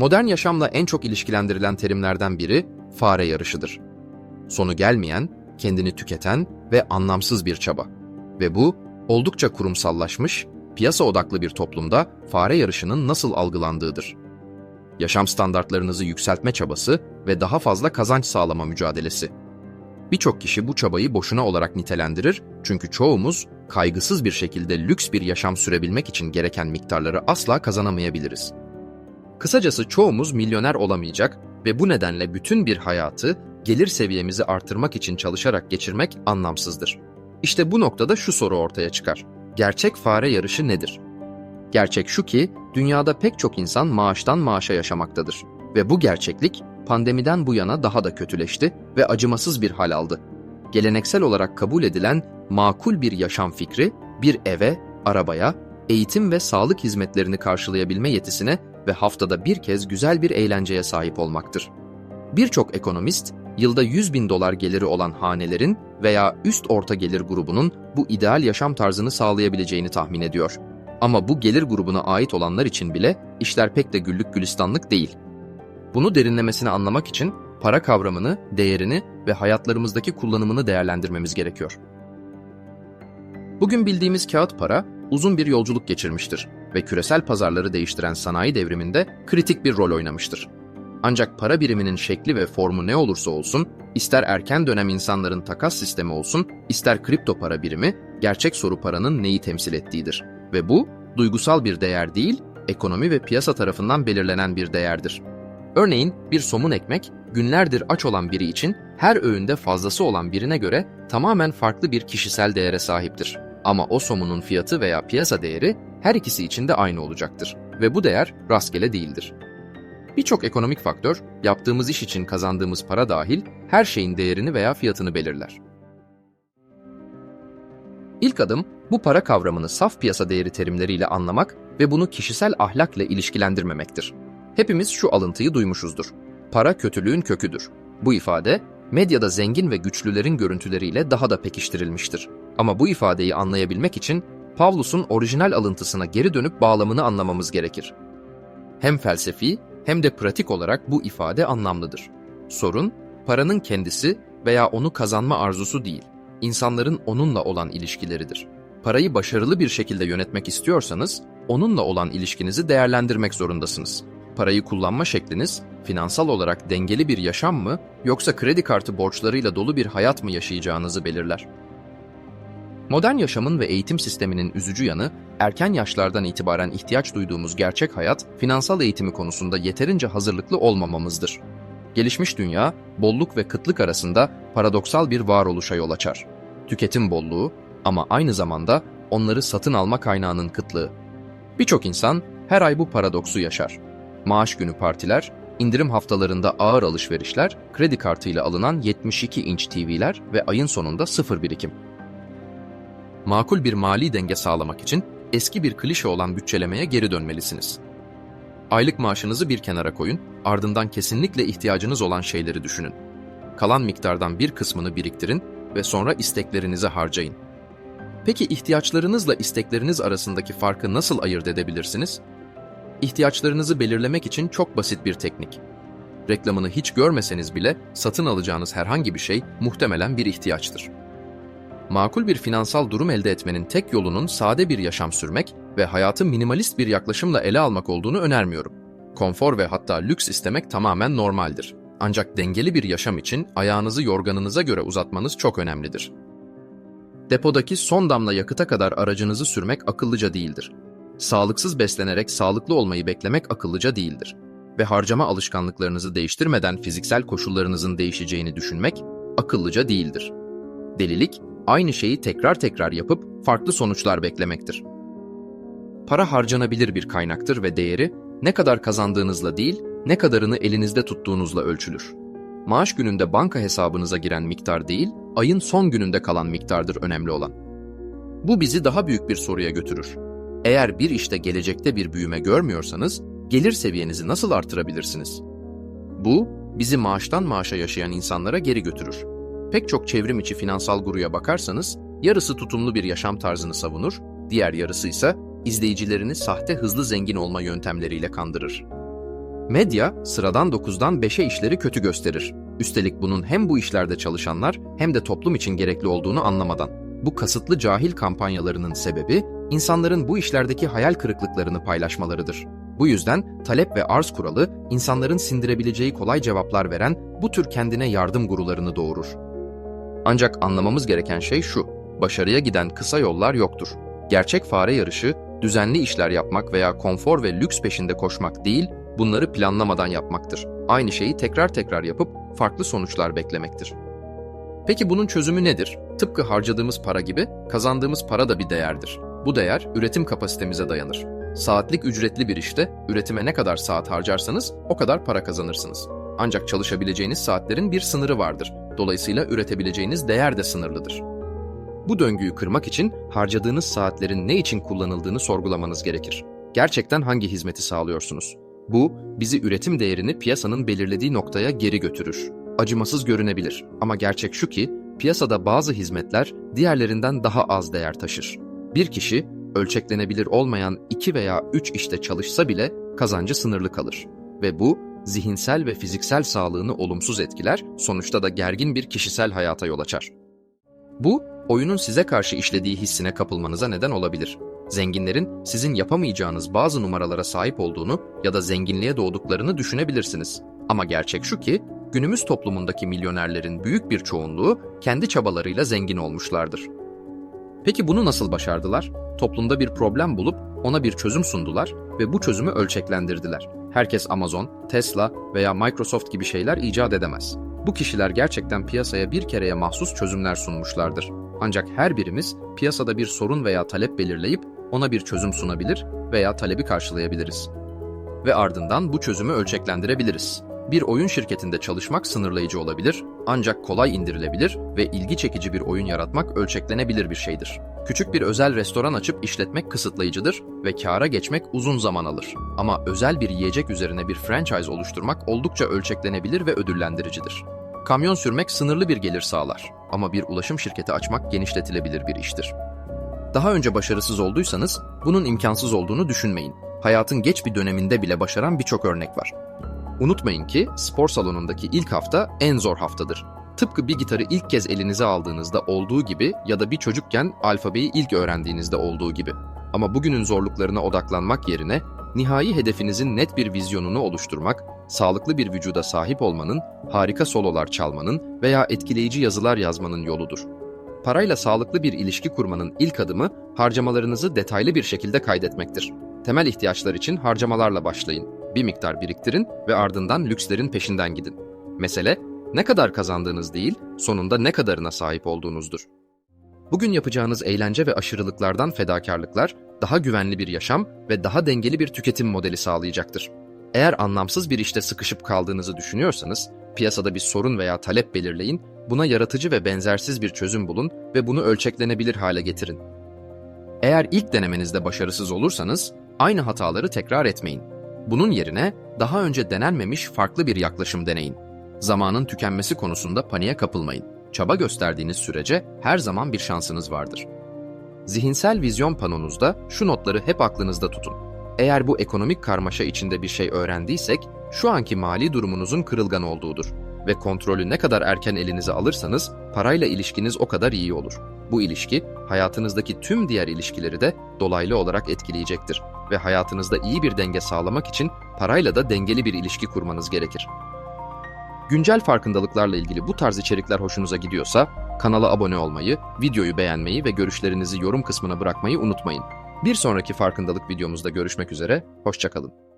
Modern yaşamla en çok ilişkilendirilen terimlerden biri fare yarışıdır. Sonu gelmeyen, kendini tüketen ve anlamsız bir çaba. Ve bu oldukça kurumsallaşmış, piyasa odaklı bir toplumda fare yarışının nasıl algılandığıdır. Yaşam standartlarınızı yükseltme çabası ve daha fazla kazanç sağlama mücadelesi. Birçok kişi bu çabayı boşuna olarak nitelendirir çünkü çoğumuz kaygısız bir şekilde lüks bir yaşam sürebilmek için gereken miktarları asla kazanamayabiliriz. Kısacası çoğumuz milyoner olamayacak ve bu nedenle bütün bir hayatı gelir seviyemizi artırmak için çalışarak geçirmek anlamsızdır. İşte bu noktada şu soru ortaya çıkar. Gerçek fare yarışı nedir? Gerçek şu ki dünyada pek çok insan maaştan maaşa yaşamaktadır ve bu gerçeklik pandemiden bu yana daha da kötüleşti ve acımasız bir hal aldı. Geleneksel olarak kabul edilen makul bir yaşam fikri bir eve, arabaya, eğitim ve sağlık hizmetlerini karşılayabilme yetisine ve haftada bir kez güzel bir eğlenceye sahip olmaktır. Birçok ekonomist, yılda 100 bin dolar geliri olan hanelerin veya üst orta gelir grubunun bu ideal yaşam tarzını sağlayabileceğini tahmin ediyor. Ama bu gelir grubuna ait olanlar için bile işler pek de güllük gülistanlık değil. Bunu derinlemesine anlamak için para kavramını, değerini ve hayatlarımızdaki kullanımını değerlendirmemiz gerekiyor. Bugün bildiğimiz kağıt para uzun bir yolculuk geçirmiştir ve küresel pazarları değiştiren sanayi devriminde kritik bir rol oynamıştır. Ancak para biriminin şekli ve formu ne olursa olsun, ister erken dönem insanların takas sistemi olsun, ister kripto para birimi, gerçek soru paranın neyi temsil ettiğidir. Ve bu, duygusal bir değer değil, ekonomi ve piyasa tarafından belirlenen bir değerdir. Örneğin bir somun ekmek, günlerdir aç olan biri için her öğünde fazlası olan birine göre tamamen farklı bir kişisel değere sahiptir. Ama o somunun fiyatı veya piyasa değeri her ikisi için de aynı olacaktır ve bu değer rastgele değildir. Birçok ekonomik faktör, yaptığımız iş için kazandığımız para dahil her şeyin değerini veya fiyatını belirler. İlk adım bu para kavramını saf piyasa değeri terimleriyle anlamak ve bunu kişisel ahlakla ilişkilendirmemektir. Hepimiz şu alıntıyı duymuşuzdur. Para kötülüğün köküdür. Bu ifade medyada zengin ve güçlülerin görüntüleriyle daha da pekiştirilmiştir. Ama bu ifadeyi anlayabilmek için Pavlus'un orijinal alıntısına geri dönüp bağlamını anlamamız gerekir. Hem felsefi hem de pratik olarak bu ifade anlamlıdır. Sorun, paranın kendisi veya onu kazanma arzusu değil, insanların onunla olan ilişkileridir. Parayı başarılı bir şekilde yönetmek istiyorsanız, onunla olan ilişkinizi değerlendirmek zorundasınız. Parayı kullanma şekliniz, finansal olarak dengeli bir yaşam mı, yoksa kredi kartı borçlarıyla dolu bir hayat mı yaşayacağınızı belirler. Modern yaşamın ve eğitim sisteminin üzücü yanı, erken yaşlardan itibaren ihtiyaç duyduğumuz gerçek hayat, finansal eğitimi konusunda yeterince hazırlıklı olmamamızdır. Gelişmiş dünya, bolluk ve kıtlık arasında paradoksal bir varoluşa yol açar. Tüketim bolluğu ama aynı zamanda onları satın alma kaynağının kıtlığı. Birçok insan her ay bu paradoksu yaşar. Maaş günü partiler, indirim haftalarında ağır alışverişler, kredi kartıyla alınan 72 inç TV'ler ve ayın sonunda sıfır birikim. Makul bir mali denge sağlamak için eski bir klişe olan bütçelemeye geri dönmelisiniz. Aylık maaşınızı bir kenara koyun, ardından kesinlikle ihtiyacınız olan şeyleri düşünün. Kalan miktardan bir kısmını biriktirin ve sonra isteklerinizi harcayın. Peki ihtiyaçlarınızla istekleriniz arasındaki farkı nasıl ayırt edebilirsiniz? İhtiyaçlarınızı belirlemek için çok basit bir teknik. Reklamını hiç görmeseniz bile satın alacağınız herhangi bir şey muhtemelen bir ihtiyaçtır. Makul bir finansal durum elde etmenin tek yolunun sade bir yaşam sürmek ve hayatı minimalist bir yaklaşımla ele almak olduğunu önermiyorum. Konfor ve hatta lüks istemek tamamen normaldir. Ancak dengeli bir yaşam için ayağınızı yorganınıza göre uzatmanız çok önemlidir. Depodaki son damla yakıta kadar aracınızı sürmek akıllıca değildir. Sağlıksız beslenerek sağlıklı olmayı beklemek akıllıca değildir. Ve harcama alışkanlıklarınızı değiştirmeden fiziksel koşullarınızın değişeceğini düşünmek akıllıca değildir. Delilik, aynı şeyi tekrar tekrar yapıp farklı sonuçlar beklemektir. Para harcanabilir bir kaynaktır ve değeri ne kadar kazandığınızla değil, ne kadarını elinizde tuttuğunuzla ölçülür. Maaş gününde banka hesabınıza giren miktar değil, ayın son gününde kalan miktardır önemli olan. Bu bizi daha büyük bir soruya götürür. Eğer bir işte gelecekte bir büyüme görmüyorsanız, gelir seviyenizi nasıl artırabilirsiniz? Bu, bizi maaştan maaşa yaşayan insanlara geri götürür. Pek çok çevrim içi finansal guruya bakarsanız, yarısı tutumlu bir yaşam tarzını savunur, diğer yarısı ise izleyicilerini sahte hızlı zengin olma yöntemleriyle kandırır. Medya sıradan 9'dan 5'e işleri kötü gösterir. Üstelik bunun hem bu işlerde çalışanlar hem de toplum için gerekli olduğunu anlamadan. Bu kasıtlı cahil kampanyalarının sebebi insanların bu işlerdeki hayal kırıklıklarını paylaşmalarıdır. Bu yüzden talep ve arz kuralı insanların sindirebileceği kolay cevaplar veren bu tür kendine yardım gurularını doğurur. Ancak anlamamız gereken şey şu, başarıya giden kısa yollar yoktur. Gerçek fare yarışı, düzenli işler yapmak veya konfor ve lüks peşinde koşmak değil, bunları planlamadan yapmaktır. Aynı şeyi tekrar tekrar yapıp farklı sonuçlar beklemektir. Peki bunun çözümü nedir? Tıpkı harcadığımız para gibi kazandığımız para da bir değerdir. Bu değer üretim kapasitemize dayanır. Saatlik ücretli bir işte üretime ne kadar saat harcarsanız o kadar para kazanırsınız. Ancak çalışabileceğiniz saatlerin bir sınırı vardır. Dolayısıyla üretebileceğiniz değer de sınırlıdır. Bu döngüyü kırmak için harcadığınız saatlerin ne için kullanıldığını sorgulamanız gerekir. Gerçekten hangi hizmeti sağlıyorsunuz? Bu, bizi üretim değerini piyasanın belirlediği noktaya geri götürür. Acımasız görünebilir ama gerçek şu ki, piyasada bazı hizmetler diğerlerinden daha az değer taşır. Bir kişi, ölçeklenebilir olmayan iki veya üç işte çalışsa bile kazancı sınırlı kalır. Ve bu, zihinsel ve fiziksel sağlığını olumsuz etkiler, sonuçta da gergin bir kişisel hayata yol açar. Bu, oyunun size karşı işlediği hissine kapılmanıza neden olabilir. Zenginlerin sizin yapamayacağınız bazı numaralara sahip olduğunu ya da zenginliğe doğduklarını düşünebilirsiniz. Ama gerçek şu ki, günümüz toplumundaki milyonerlerin büyük bir çoğunluğu kendi çabalarıyla zengin olmuşlardır. Peki bunu nasıl başardılar? Toplumda bir problem bulup ona bir çözüm sundular ve bu çözümü ölçeklendirdiler. Herkes Amazon, Tesla veya Microsoft gibi şeyler icat edemez. Bu kişiler gerçekten piyasaya bir kereye mahsus çözümler sunmuşlardır. Ancak her birimiz piyasada bir sorun veya talep belirleyip ona bir çözüm sunabilir veya talebi karşılayabiliriz. Ve ardından bu çözümü ölçeklendirebiliriz. Bir oyun şirketinde çalışmak sınırlayıcı olabilir, ancak kolay indirilebilir ve ilgi çekici bir oyun yaratmak ölçeklenebilir bir şeydir. Küçük bir özel restoran açıp işletmek kısıtlayıcıdır ve kâra geçmek uzun zaman alır. Ama özel bir yiyecek üzerine bir franchise oluşturmak oldukça ölçeklenebilir ve ödüllendiricidir. Kamyon sürmek sınırlı bir gelir sağlar ama bir ulaşım şirketi açmak genişletilebilir bir iştir. Daha önce başarısız olduysanız bunun imkansız olduğunu düşünmeyin. Hayatın geç bir döneminde bile başaran birçok örnek var. Unutmayın ki spor salonundaki ilk hafta en zor haftadır. Tıpkı bir gitarı ilk kez elinize aldığınızda olduğu gibi ya da bir çocukken alfabeyi ilk öğrendiğinizde olduğu gibi. Ama bugünün zorluklarına odaklanmak yerine nihai hedefinizin net bir vizyonunu oluşturmak, sağlıklı bir vücuda sahip olmanın, harika sololar çalmanın veya etkileyici yazılar yazmanın yoludur. Parayla sağlıklı bir ilişki kurmanın ilk adımı harcamalarınızı detaylı bir şekilde kaydetmektir. Temel ihtiyaçlar için harcamalarla başlayın. Bir miktar biriktirin ve ardından lükslerin peşinden gidin. Mesele ne kadar kazandığınız değil, sonunda ne kadarına sahip olduğunuzdur. Bugün yapacağınız eğlence ve aşırılıklardan fedakarlıklar daha güvenli bir yaşam ve daha dengeli bir tüketim modeli sağlayacaktır. Eğer anlamsız bir işte sıkışıp kaldığınızı düşünüyorsanız, piyasada bir sorun veya talep belirleyin, buna yaratıcı ve benzersiz bir çözüm bulun ve bunu ölçeklenebilir hale getirin. Eğer ilk denemenizde başarısız olursanız, aynı hataları tekrar etmeyin. Bunun yerine daha önce denenmemiş farklı bir yaklaşım deneyin. Zamanın tükenmesi konusunda paniğe kapılmayın. Çaba gösterdiğiniz sürece her zaman bir şansınız vardır. Zihinsel vizyon panonuzda şu notları hep aklınızda tutun. Eğer bu ekonomik karmaşa içinde bir şey öğrendiysek, şu anki mali durumunuzun kırılgan olduğudur ve kontrolü ne kadar erken elinize alırsanız parayla ilişkiniz o kadar iyi olur. Bu ilişki hayatınızdaki tüm diğer ilişkileri de dolaylı olarak etkileyecektir ve hayatınızda iyi bir denge sağlamak için parayla da dengeli bir ilişki kurmanız gerekir. Güncel farkındalıklarla ilgili bu tarz içerikler hoşunuza gidiyorsa kanala abone olmayı, videoyu beğenmeyi ve görüşlerinizi yorum kısmına bırakmayı unutmayın. Bir sonraki farkındalık videomuzda görüşmek üzere, hoşçakalın.